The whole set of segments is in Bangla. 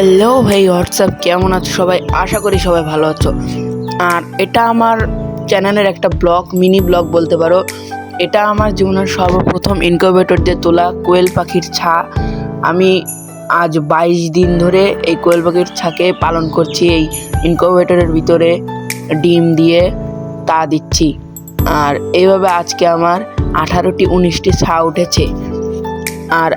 হ্যালো ভাই হোয়াটসঅ্যাপ কেমন আছো সবাই? আশা করি সবাই ভালো আছো। আর এটা আমার চ্যানেলের একটা ব্লগ, মিনি ব্লগ বলতে পারো। এটা আমার জীবনের সর্বপ্রথম ইনকিউবেটর দিয়ে তোলা কোয়েল পাখির ছা। আমি আজ বাইশ দিন ধরে এই কোয়েল পাখির ছাকে পালন করছি, এই ইনকিউবেটরের ভিতরে ডিম দিয়ে তা দিচ্ছি। আর এইভাবে আজকে আমার আঠারোটি, উনিশটি ছা উঠেছে। আর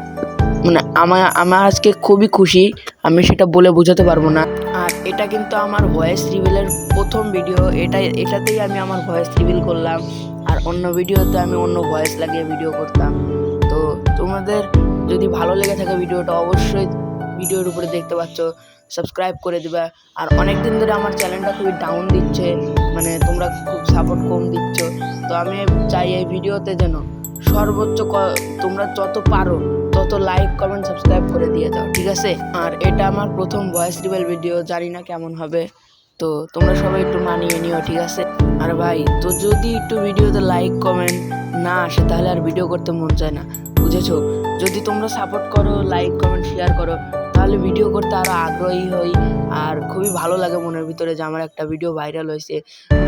মানে আমার আমার আজকে খুবই খুশি আমি সেটা বলে বোঝাতে পারব না। আর এটা কিন্তু আমার ভয়েস রিভিলের প্রথম ভিডিও এটা এটাতেই আমি আমার ভয়েস রিভিল করলাম। আর অন্য ভিডিওতে আমি অন্য ভয়েস লাগিয়ে ভিডিও করতাম। তো তোমাদের যদি ভালো লেগে থাকে ভিডিওটা অবশ্যই ভিডিওর উপরে দেখতে পাচ্ছ। সাবস্ক্রাইব করে দেবে। আর অনেক দিন ধরে আমার চ্যানেলটা খুবই ডাউন দিচ্ছে। মানে তোমরা খুব সাপোর্ট কম দিচ্ছ। তো আমি চাই এই ভিডিওতে যেন সর্বোচ্চ তোমরা যত পারো, তত লাইক কমেন্ট সাবস্ক্রাইব করে দিয়ে যাও ঠিক আছে? আর এটা আমার প্রথম ভয়েস রিভেল ভিডিও জানি না কেমন হবে। তো তোমরা সবাই একটু মানিয়ে নিও, ঠিক আছে? আর ভাই, তো যদি একটু ভিডিওতে লাইক কমেন্ট না আসে, তাহলে আর ভিডিও করতে মন চায় না, বুঝেছ? যদি তোমরা সাপোর্ট করো লাইক কমেন্ট শেয়ার করো তাহলে ভিডিও করতে আরও আগ্রহী হই। আর খুবই ভালো লাগে মনের ভিতরে যে আমার একটা ভিডিও ভাইরাল হয়েছে।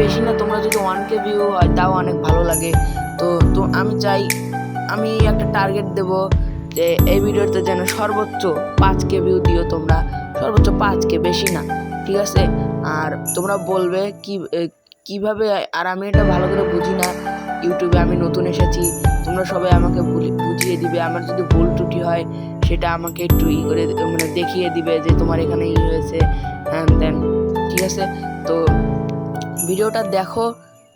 বেশি না, তোমরা যদি ওয়ান কে ভিউ হয়, তাও অনেক ভালো লাগে। তো তো আমি চাই, আমি একটা টার্গেট দেব যে এই ভিডিওতে যেন সর্বোচ্চ পাঁচ কে ভিউ দিও তোমরা। সর্বোচ্চ পাঁচ কে বেশি না, ঠিক আছে? আর তোমরা বলবে কি কীভাবে, আর আমি এটা ভালো করে বুঝি না। ইউটিউবে আমি নতুন এসেছি, তোমরা সবাই আমাকে বুঝি- বুঝিয়ে দিবে। আমার যদি ভুল ত্রুটি হয়, সেটা আমাকে একটু ই করে মানে দেখিয়ে দিবে যে তোমার এখানে ই হয়েছে। হ্যান দেন, ঠিক আছে? তো ভিডিওটা দেখো,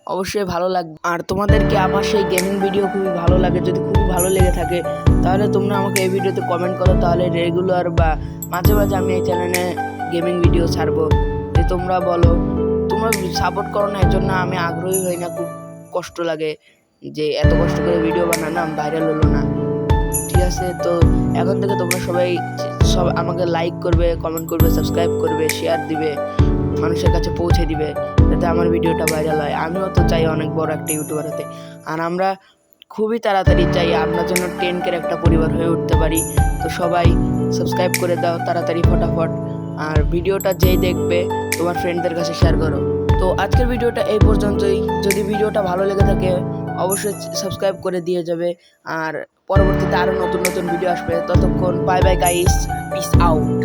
অবশ্যই ভালো লাগবে। আর তোমাদেরকে আমার সেই গেমিং ভিডিও খুবই ভালো লাগে, যদি খুবই ভালো লেগে থাকে, তাহলে তোমরা আমাকে এই ভিডিওতে কমেন্ট করো, তাহলে রেগুলার বা মাঝে মাঝে আমি এই চ্যানেলে গেমিং ভিডিও ছাড়বো। যে তোমরা বলো, তোমরা সাপোর্ট করো না, এর জন্য আমি আগ্রহী হই না খুব। কষ্ট লাগে যে এত কষ্ট করে ভিডিও বানালাম ভাইরাল হলো না। ঠিক আছে, তো এখন থেকে তোমরা সবাই সব আমাকে লাইক করবে কমেন্ট করবে সাবস্ক্রাইব করবে শেয়ার দিবে, মানুষের কাছে পৌঁছে দিবে, যাতে আমার ভিডিওটা ভাইরাল হয়। আমিও তো চাই অনেক বড় একটা ইউটিউবার হতে। আর আমরা খুবই তাড়াতাড়ি চাই আমরা যেন টেন কের একটা পরিবার হয়ে উঠতে পারি। তো সবাই সাবস্ক্রাইব করে দাও তাড়াতাড়ি ফটাফট। আর ভিডিওটা যেই দেখবে, তোমার ফ্রেন্ডদের কাছে শেয়ার করো। তো আজকের ভিডিওটা এই পর্যন্তই। যদি ভিডিওটা ভালো লেগে থাকে, অবশ্যই সাবস্ক্রাইব করে দিয়ে যাবে। আর পরবর্তীতে আরও নতুন নতুন ভিডিও আসবে। ততক্ষণ bye bye guys peace out